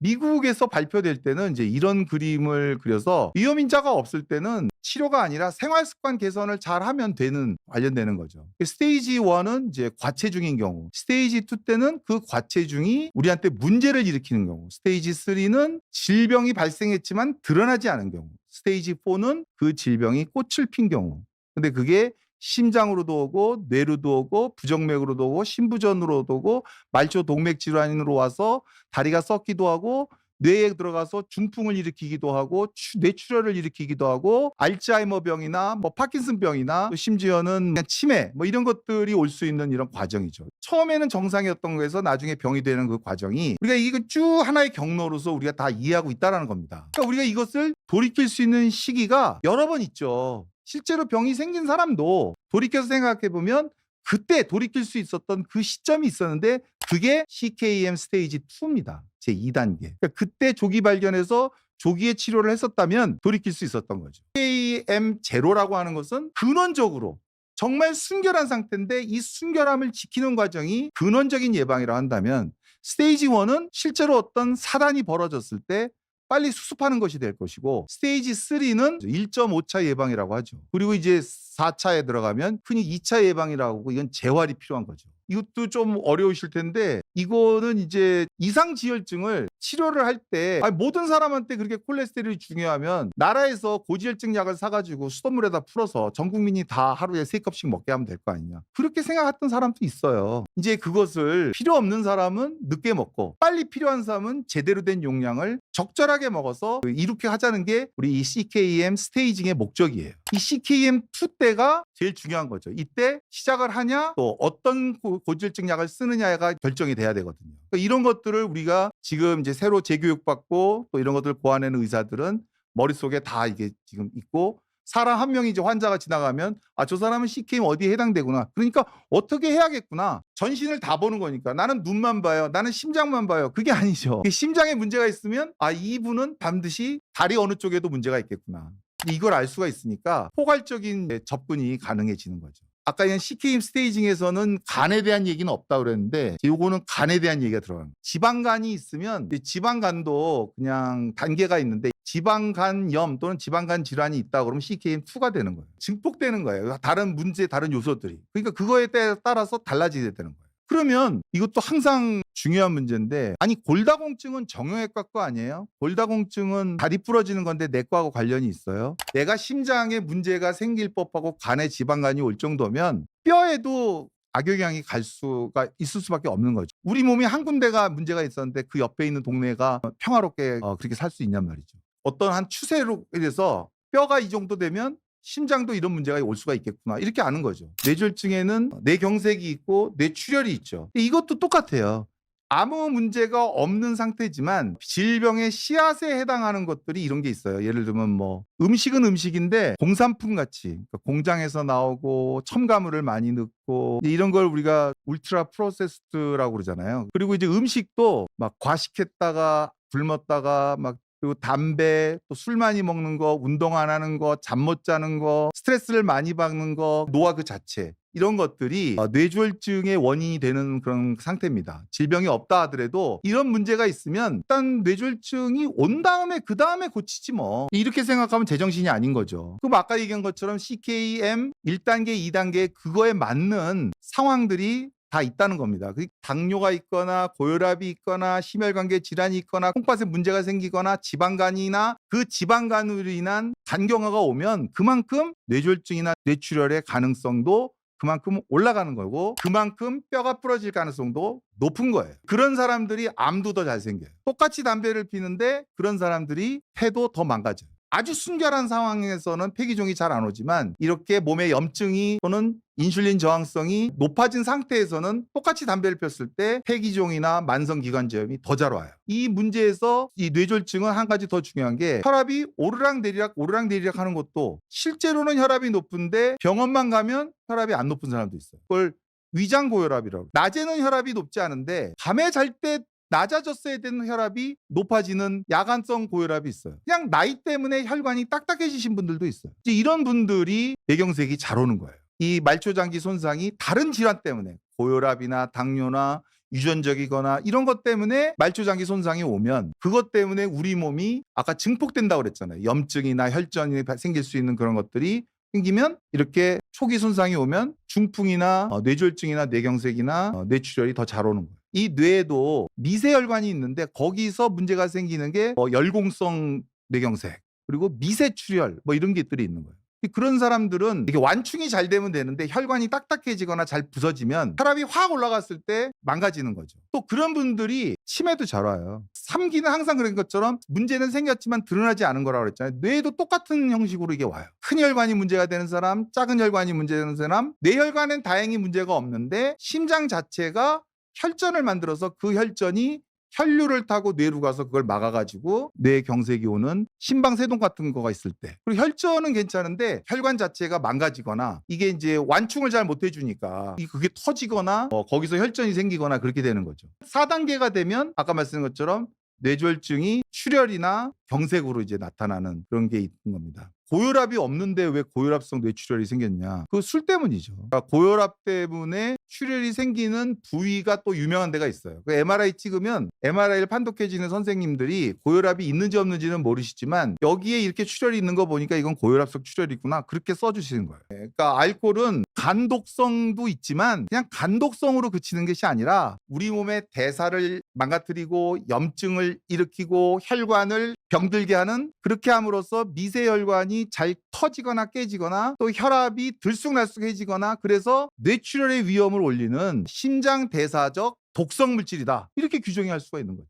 미국에서 발표될 때는 이제 이런 그림을 그려서 위험 인자가 없을 때는 치료가 아니라 생활 습관 개선을 잘 하면 되는 관련되는 거죠. 스테이지 1은 이제 과체중인 경우, 스테이지 2 때는 그 과체중이 우리한테 문제를 일으키는 경우, 스테이지 3는 질병이 발생했지만 드러나지 않은 경우, 스테이지 4는 그 질병이 꽃을 핀 경우. 근데 그게 심장으로도 오고 뇌로도 오고 부정맥으로도 오고 심부전으로도 오고 말초 동맥 질환으로 와서 다리가 썩기도 하고 뇌에 들어가서 중풍을 일으키기도 하고 추- 뇌출혈을 일으키기도 하고 알츠하이머 병이나 뭐 파킨슨 병이나 또 심지어는 그냥 치매 뭐 이런 것들이 올 수 있는 이런 과정이죠. 처음에는 정상이었던 거에서 나중에 병이 되는 그 과정이 우리가 이거 쭉 하나의 경로로서 우리가 다 이해하고 있다라는 겁니다. 그러니까 우리가 이것을 돌이킬 수 있는 시기가 여러 번 있죠. 실제로 병이 생긴 사람도 돌이켜서 생각해 보면 그때 돌이킬 수 있었던 그 시점이 있었는데 그게 CKM 스테이지 2입니다. 제 2단계. 그러니까 그때 조기 발견해서 조기에 치료를 했었다면 돌이킬 수 있었던 거죠. CKM 제로라고 하는 것은 근원적으로 정말 순결한 상태인데 이 순결함을 지키는 과정이 근원적인 예방이라 한다면 스테이지 1은 실제로 어떤 사단이 벌어졌을 때 빨리 수습하는 것이 될 것이고 스테이지 3는 1.5차 예방이라고 하죠. 그리고 이제 4차에 들어가면 흔히 2차 예방이라고 하고 이건 재활이 필요한 거죠. 이것도 좀 어려우실 텐데 이거는 이제 이상지혈증을 치료를 할 때 모든 사람한테 그렇게 콜레스테롤이 중요하면 나라에서 고지혈증 약을 사가지고 수돗물에다 풀어서 전 국민이 다 하루에 세 컵씩 먹게 하면 될 거 아니냐. 그렇게 생각했던 사람도 있어요. 이제 그것을 필요 없는 사람은 늦게 먹고 빨리 필요한 사람은 제대로 된 용량을 적절하게 먹어서 이렇게 하자는 게 우리 이 CKM 스테이징의 목적이에요. 이 CKM2 때가 제일 중요한 거죠. 이때 시작을 하냐 또 어떤 고- 고지혈증 약을 쓰느냐가 결정이 돼야 되거든요. 그러니까 이런 것들을 우리가 지금 이제 새로 재교육받고 또 이런 것들을 고안하는 의사들은 머릿속에 다 이게 지금 있고 사람 한 명이 이제 환자가 지나가면 아 저 사람은 CKM 어디에 해당되구나. 그러니까 어떻게 해야겠구나. 전신을 다 보는 거니까 나는 눈만 봐요. 나는 심장만 봐요. 그게 아니죠. 심장에 문제가 있으면 아 이분은 반드시 다리 어느 쪽에도 문제가 있겠구나. 이걸 알 수가 있으니까 포괄적인 접근이 가능해지는 거죠. 아까 이 CKM 스테이징에서는 간에 대한 얘기는 없다 그랬는데 요거는 간에 대한 얘기가 들어가는 거예요. 지방간이 있으면 이 지방간도 그냥 단계가 있는데 지방간염 또는 지방간 질환이 있다 그러면 CKM2가 되는 거예요. 증폭되는 거예요. 다른 문제, 다른 요소들이. 그러니까 그거에 따- 따라서 달라지게 되는 거예요. 그러면 이것도 항상 중요한 문제인데 아니 골다공증은 정형외과 거 아니에요? 골다공증은 다리 부러지는 건데 내과하고 관련이 있어요. 내가 심장에 문제가 생길 법하고 간에 지방간이 올 정도면 뼈에도 악영향이 갈 수가 있을 수밖에 없는 거죠. 우리 몸이 한 군데가 문제가 있었는데 그 옆에 있는 동네가 평화롭게 어, 그렇게 살 수 있냔 말이죠. 어떤 한 추세로 인해서 뼈가 이 정도 되면 심장도 이런 문제가 올 수가 있겠구나 이렇게 아는 거죠. 뇌졸중에는 뇌경색이 있고 뇌출혈이 있죠. 이것도 똑같아요. 아무 문제가 없는 상태지만 질병의 씨앗에 해당하는 것들이 이런 게 있어요. 예를 들면 뭐 음식은 음식인데 공산품 같이 그러니까 공장에서 나오고 첨가물을 많이 넣고 이런 걸 우리가 울트라 프로세스드라고 그러잖아요. 그리고 이제 음식도 막 과식했다가 굶었다가 막 그리고 담배, 또 술 많이 먹는 거, 운동 안 하는 거, 잠 못 자는 거, 스트레스를 많이 받는 거, 노화 그 자체. 이런 것들이 어, 뇌졸중의 원인이 되는 그런 상태입니다. 질병이 없다 하더라도 이런 문제가 있으면 일단 뇌졸중이 온 다음에 그 다음에 고치지 뭐. 이렇게 생각하면 제정신이 아닌 거죠. 그럼 아까 얘기한 것처럼 CKM 1단계, 2단계 그거에 맞는 상황들이 다 있다는 겁니다. 그 당뇨가 있거나 고혈압이 있거나 심혈관계 질환이 있거나 콩팥에 문제가 생기거나 지방간이나 그 지방간으로 인한 간경화가 오면 그만큼 뇌졸중이나 뇌출혈의 가능성도 그만큼 올라가는 거고 그만큼 뼈가 부러질 가능성도 높은 거예요. 그런 사람들이 암도 더 잘 생겨요. 똑같이 담배를 피는데 그런 사람들이 폐도 더 망가져요. 아주 순결한 상황에서는 폐기종이 잘 안 오지만 이렇게 몸에 염증이 또는 인슐린 저항성이 높아진 상태에서는 똑같이 담배를 폈을 때 폐기종이나 만성기관지염이 더 잘 와요. 이 문제에서 이 뇌졸중은 한 가지 더 중요한 게 혈압이 오르락내리락 오르락내리락 하는 것도 실제로는 혈압이 높은데 병원만 가면 혈압이 안 높은 사람도 있어요. 그걸 위장고혈압이라고. 낮에는 혈압이 높지 않은데 밤에 잘 때 낮아졌어야 되는 혈압이 높아지는 야간성 고혈압이 있어요. 그냥 나이 때문에 혈관이 딱딱해지신 분들도 있어요. 이런 분들이 뇌경색이 잘 오는 거예요. 이 말초장기 손상이 다른 질환 때문에 고혈압이나 당뇨나 유전적이거나 이런 것 때문에 말초장기 손상이 오면 그것 때문에 우리 몸이 아까 증폭된다고 그랬잖아요. 염증이나 혈전이 바- 생길 수 있는 그런 것들이 생기면 이렇게 초기 손상이 오면 중풍이나 어, 뇌졸중이나 뇌경색이나 어, 뇌출혈이 더 잘 오는 거예요. 이 뇌에도 미세혈관이 있는데 거기서 문제가 생기는 게 어, 열공성 뇌경색 그리고 미세출혈 뭐 이런 것들이 있는 거예요. 그런 사람들은 이게 완충이 잘 되면 되는데 혈관이 딱딱해지거나 잘 부서지면 혈압이 확 올라갔을 때 망가지는 거죠. 또 그런 분들이 치매도 잘 와요. 삼기는 항상 그런 것처럼 문제는 생겼지만 드러나지 않은 거라고 그랬잖아요. 뇌에도 똑같은 형식으로 이게 와요. 큰 혈관이 문제가 되는 사람, 작은 혈관이 문제되는 사람, 뇌혈관은 다행히 문제가 없는데 심장 자체가 혈전을 만들어서 그 혈전이 혈류를 타고 뇌로 가서 그걸 막아가지고 뇌 경색이 오는 심방세동 같은 거가 있을 때 그리고 혈전은 괜찮은데 혈관 자체가 망가지거나 이게 이제 완충을 잘 못 해주니까 이 그게 터지거나 어, 거기서 혈전이 생기거나 그렇게 되는 거죠. 4단계가 되면 아까 말씀드린 것처럼 뇌졸중이 출혈이나 경색으로 이제 나타나는 그런 게 있는 겁니다. 고혈압이 없는데 왜 고혈압성 뇌출혈이 생겼냐? 그 술 때문이죠. 그러니까 고혈압 때문에 출혈이 생기는 부위가 또 유명한 데가 있어요. 그 MRI 찍으면 MRI를 판독해주는 선생님들이 고혈압이 있는지 없는지는 모르시지만 여기에 이렇게 출혈이 있는 거 보니까 이건 고혈압성 출혈이구나 그렇게 써주시는 거예요. 네, 그러니까 알코올은 간독성도 있지만 그냥 간독성으로 그치는 것이 아니라 우리 몸의 대사를 망가뜨리고 염증을 일으키고 혈관을 병들게 하는 그렇게 함으로써 미세 혈관이 잘 터지거나 깨지거나 또 혈압이 들쑥날쑥해지거나 그래서 뇌출혈의 위험을 올리는 심장 대사적 독성 물질이다 이렇게 규정할 수가 있는 거죠.